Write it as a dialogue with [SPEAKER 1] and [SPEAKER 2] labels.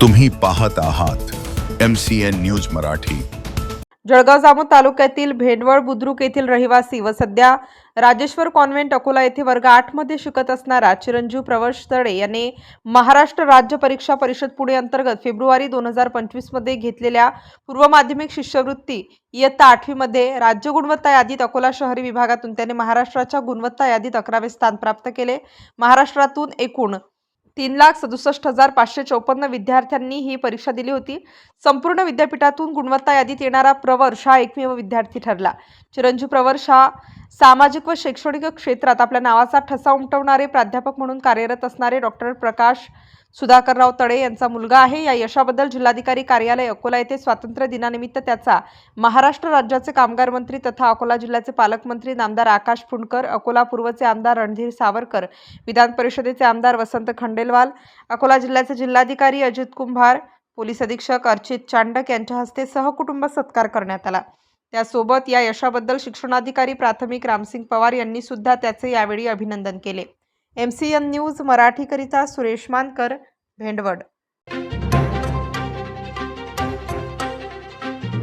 [SPEAKER 1] तुम्ही पाहत आहात M C N news Marathi.
[SPEAKER 2] Jalgaon Jamod तालुक्यातील भेंडवळ बुद्रुक येथील रहिवासी व सध्या राजेश्वर कॉन्व्हेंट अकोला येथे वर्ग आठमध्ये शिकत असणारा चिरंजीव प्रवश तडे याने महाराष्ट्र राज्य परीक्षा परिषद पुणे अंतर्गत फेब्रुवारी दोन हजार पंचवीसमध्ये घेतलेल्या पूर्व माध्यमिक शिष्यवृत्ती इयत्ता आठवीमध्ये राज्य गुणवत्ता यादीत अकोला शहरी विभागातून त्याने महाराष्ट्राच्या गुणवत्ता यादीत अकरावे स्थान प्राप्त केले. महाराष्ट्रातून एकूण तीन लाख सदुसष्ट हजार पाचशे चौपन्न विद्यार्थ्यांनी ही परीक्षा दिली होती. संपूर्ण विद्यापीठातून गुणवत्ता यादीत येणारा प्रवर्ष हा एकमेव विद्यार्थी ठरला. चिरंजीव प्रवर्ष हा सामाजिक व शैक्षणिक क्षेत्रात आपल्या नावाचा ठसा उमटवणारे प्राध्यापक म्हणून कार्यरत असणारे डॉक्टर प्रकाश सुधाकरराव तळे यांचा मुलगा आहे. या यशाबद्दल जिल्हाधिकारी कार्यालय अकोला येथे स्वातंत्र्य दिनानिमित्त त्याचा महाराष्ट्र राज्याचे कामगार मंत्री तथा अकोला जिल्ह्याचे पालकमंत्री नामदार आकाश फुंडकर अकोला पूर्वचे आमदार रणधीर सावरकर विधान परिषदेचे आमदार वसंत खंडेलवाल अकोला जिल्ह्याचे जिल्हाधिकारी अजित कुंभार पोलीस अधीक्षक अर्चित चांडक यांच्या हस्ते सहकुटुंब सत्कार करण्यात आला. त्यासोबत या यशाबद्दल शिक्षणाधिकारी प्राथमिक रामसिंग पवार यांनी सुद्धा त्याचे यावेळी अभिनंदन केले. एम सी एन न्यूज मराठीकरिता सुरेश मानकर भेंडवड.